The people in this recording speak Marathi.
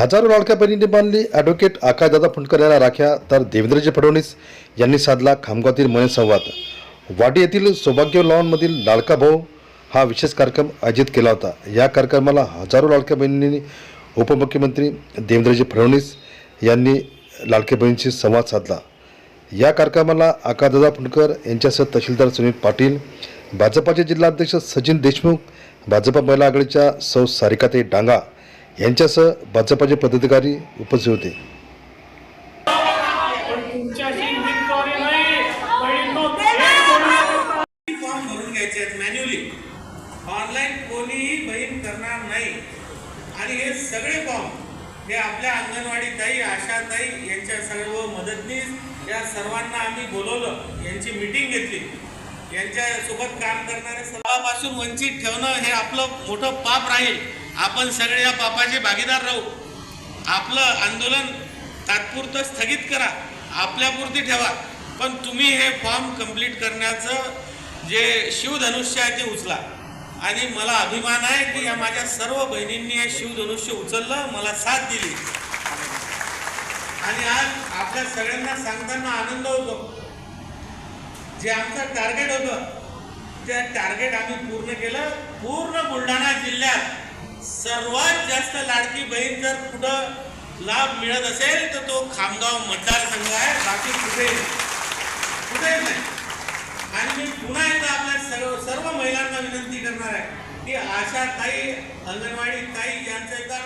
हजारो लाडक्या बहिणींनी बांधली ॲडव्होकेट आकाशदादा फुंडकर यांना राख्या. तर देवेंद्रजी फडणवीस यांनी साधला खामगावातील मनसंवाद. वाडी येथील सौभाग्य लॉनमधील लाडका भाऊ हा विशेष कार्यक्रम आयोजित केला होता. या कार्यक्रमाला हजारो लाडक्या बहिणींनी उपमुख्यमंत्री देवेंद्रजी फडणवीस यांनी लाडक्या बहिणींशी संवाद साधला. या कार्यक्रमाला आकाशदादा फुंडकर यांच्यासह तहसीलदार सुनील पाटील भाजपाचे जिल्हाध्यक्ष सचिन देशमुख भाजपा महिला आघाडीच्या सौ सारिकाते डांगा यांच्यासह भाजपाचे पदाधिकारी उपस्थित होते. फॉर्म भरून घ्यायचे मॅन्युअली ऑनलाईन कोणीही बहीण करणार नाही. आणि हे सगळे फॉर्म हे आपल्या अंगणवाडी ताई आशाताई यांच्या सर्व मदतनीस या सर्वांना आम्ही बोलवलं यांची मीटिंग घेतली. यांच्या सोबत काम करणारे सर्वांपासून वंचित ठेवणं हे आपलं मोठं पाप राहील. आपण सगळे या पापाचे भागीदार राहू. आपलं आंदोलन तात्पुरतं स्थगित करा. आपल्यापुरती ठेवा. पण तुम्ही हे फॉर्म कंप्लीट करण्याचं जे शिवधनुष्य आहे ते उचला. आणि मला अभिमान आहे की या माझ्या सर्व बहिणींनी हे शिवधनुष्य उचललं. मला साथ दिली. आणि आज आपल्या सगळ्यांना सांगताना आनंद होतो. जे आमचं टार्गेट होतं ते टार्गेट आम्ही पूर्ण केलं. पूर्ण बुलढाणा जिल्ह्यात सर्वात जास्त लाडकी बहीण जर कुठं लाभ मिळत असेल तर तो खामगाव मतदारसंघ आहे. बाकी कुठे कुठेच नाही. आणि मी पुन्हा एकदा आपल्या सर्व सर्व महिलांना विनंती करणार आहे की आशा ताई अंगणवाडी ताई यांचं एकदा